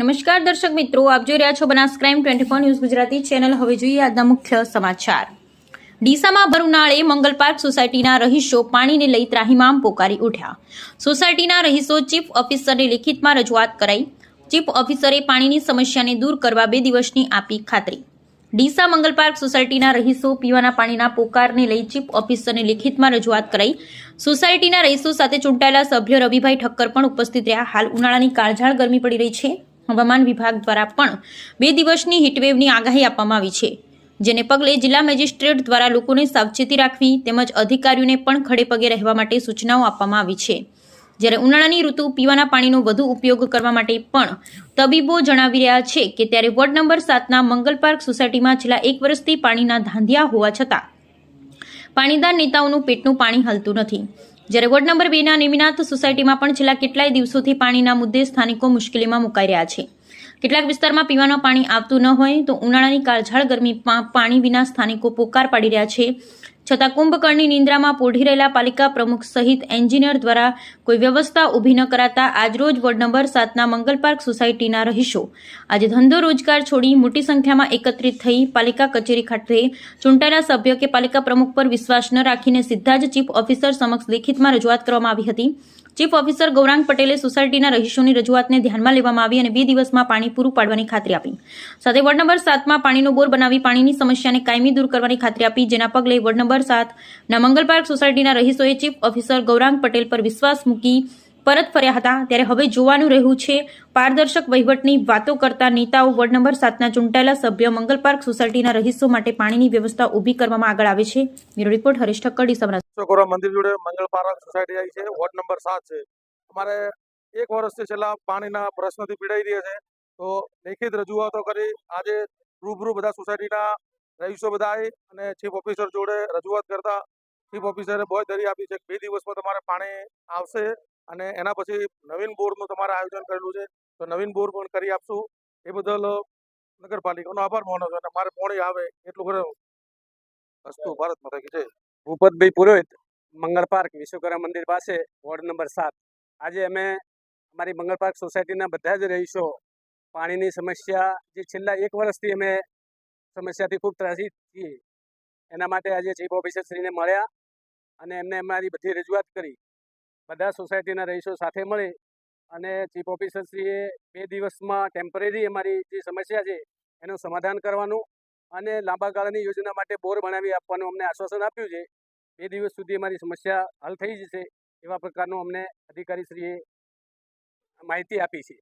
નમસ્કાર દર્શક મિત્રો, આપ જોઈ રહ્યા છો Banas crime twenty four news Gujarati channel. હવે જોઈએ આજના મુખ્ય સમાચાર. ડીસામાં ભર ઉનાળે મંગલ પાર્ક સોસાયટીના રહીશો પાણીને લઈ ત્રાહિમામ પોકારી ઉઠ્યા. સોસાયટીના રહીશો ચીફ ઓફિસરને લિખિતમાં રજૂઆત કરાઈ. ચીફ ઓફિસરે પાણીની સમસ્યાને દૂર કરવા બે દિવસની આપી ખાતરી. ડીસા મંગલ પાર્ક સોસાયટીના રહીશો પીવાના પાણીના પોકારને લઈ ચીફ ઓફિસરને લિખિતમાં રજૂઆત કરાઈ. સોસાયટીના રહીશો સાથે ચૂંટાયેલા સભ્ય રવિભાઈ ઠક્કર પણ ઉપસ્થિત રહ્યા. હાલ ઉનાળાની કાળઝાળ ગરમી પડી રહી છે. હવામાન વિભાગ દ્વારા પણ બે દિવસની હીટવેવની આગાહી આપવામાં આવી છે, જેને પગલે જિલ્લા મેજિસ્ટ્રેટ દ્વારા લોકોને સાવચેતી રાખવી તેમજ અધિકારીઓને પણ ખડેપગે રહેવા માટે સૂચનાઓ આપવામાં આવી છે. જ્યારે ઉનાળાની ઋતુ પીવાના પાણીનો વધુ ઉપયોગ કરવા માટે પણ તબીબો જણાવી રહ્યા છે કે ત્યારે વોર્ડ નંબર સાતના મંગલ પાર્ક સોસાયટીમાં છેલ્લા એક વર્ષથી પાણીના ધાંધિયા હોવા છતાં પાણીદાર નેતાઓનું પેટનું પાણી હલતું નથી. જ્યારે વોર્ડ નંબર બેના નેમિનાથ સોસાયટીમાં પણ છેલ્લા કેટલાય દિવસોથી પાણીના મુદ્દે સ્થાનિકો મુશ્કેલીમાં મુકાઈ રહ્યા છે. કેટલાક વિસ્તારમાં પીવાનું પાણી આવતું ન હોય તો ઉનાળાની કાળઝાળ ગરમીમાં પાણી વિના સ્થાનિકો પોકાર પાડી રહ્યા છે. છતાં કુંભકર્ણની નિંદ્રામાં પોઢી રહેલા પાલિકા પ્રમુખ સહિત એન્જિનિયર દ્વારા કોઈ વ્યવસ્થા ઊભી ન કરાતા આજરોજ વોર્ડ નંબર સાતના મંગલ પાર્ક સોસાયટીના રહીશો. આજે ધંધો રોજગાર છોડી મોટી સંખ્યામાં એકત્રિત થઈ પાલિકા કચેરી ખાતે ચૂંટાયેલા સભ્ય કે પાલિકા પ્રમુખ પર વિશ્વાસ ન રાખીને સીધા જ ચીફ ઓફિસર સમક્ષ લેખિતમાં રજૂઆત કરવામાં આવી હતી. ચીફ ઓફિસર ગૌરાંગ પટેલે સોસાયટીના રહીશોની રજૂઆતને ધ્યાનમાં લેવામાં આવી અને બે દિવસમાં પાણી પૂરું પાડવાની ખાતરી આપી. સાથે વોર્ડ નંબર સાતમાં પાણીનો બોર બનાવી પાણીની સમસ્યાને કાયમી દૂર કરવાની ખાતરી આપી, જેના પગલે વોર્ડ નંબર સાતના મંગલ પાર્ક સોસાયટીના રહીશોએ ચીફ ઓફિસર ગૌરાંગ પટેલ પર વિશ્વાસ મૂકી પરત ફર્યા હતા. ત્યારે હવે જોવાનું રહ્યું છે, પારદર્શક વહીવટની વાતો કરતા નેતાઓ વોર્ડ નંબર સાતના ચૂંટાયેલા સભ્ય મંગલ પાર્ક સોસાયટીના રહીશો માટે પાણીની વ્યવસ્થા ઊભી કરવામાં આગળ આવે છે. બ્યુરો રિપોર્ટ હરીશ ઠક્કર ડિસમરા મંદિર જોડે મંગલ પાર્ક સોસાયટી આવી છે, વોર્ડ નંબર સાત છે. અમારે એક વર્ષથી છેલ્લા પાણીના પ્રશ્નથી પીડાઈ રહ્યા છે. તો લેખિત રજૂઆતો કરી આજે રૂબરૂ બધા સોસાયટીના રહીશો બધા અને ચીફ ઓફિસર જોડે રજૂઆત કરતા ચીફ ઓફિસરે બોયધરી આપી છે બે દિવસમાં તમારે પાણી આવશે અને એના પછી નવીન બોરનું તમારે આયોજન કરેલું છે. તો નવીન બોર પણ કરી આપશું. એ બદલ નગરપાલિકાનો આભાર માનો છો અને મારે પાણી આવે એટલું કરે અસ્તુ ભારત માતા કી જય ભૂપતભાઈ પુરોહિત મંગળ પાર્ક વિશ્વકર્મા મંદિર પાસે વોર્ડ નંબર સાત. આજે અમે અમારી મંગળ પાર્ક સોસાયટીના બધા જ રહીશો પાણીની સમસ્યા જે છેલ્લા એક વર્ષથી અમે સમસ્યાથી ખૂબ ત્રાસી છીએ. એના માટે આજે ચીફ ઓફિસરશ્રીને મળ્યા અને એમને અમારી બધી રજૂઆત કરી. બધા સોસાયટીના રહીશો સાથે મળી અને ચીફ ઓફિસરશ્રીએ બે દિવસમાં ટેમ્પરરી અમારી જે સમસ્યા છે એનું સમાધાન કરવાનું અને લાંબા ગાળાની યોજના માટે બોર બનાવી આપવાનું અમને આશ્વાસન આપ્યું છે. બે દિવસ સુધી અમારી સમસ્યા હલ થઈ જશે એવા પ્રકારનું અમને અધિકારીશ્રીએ માહિતી આપી છે.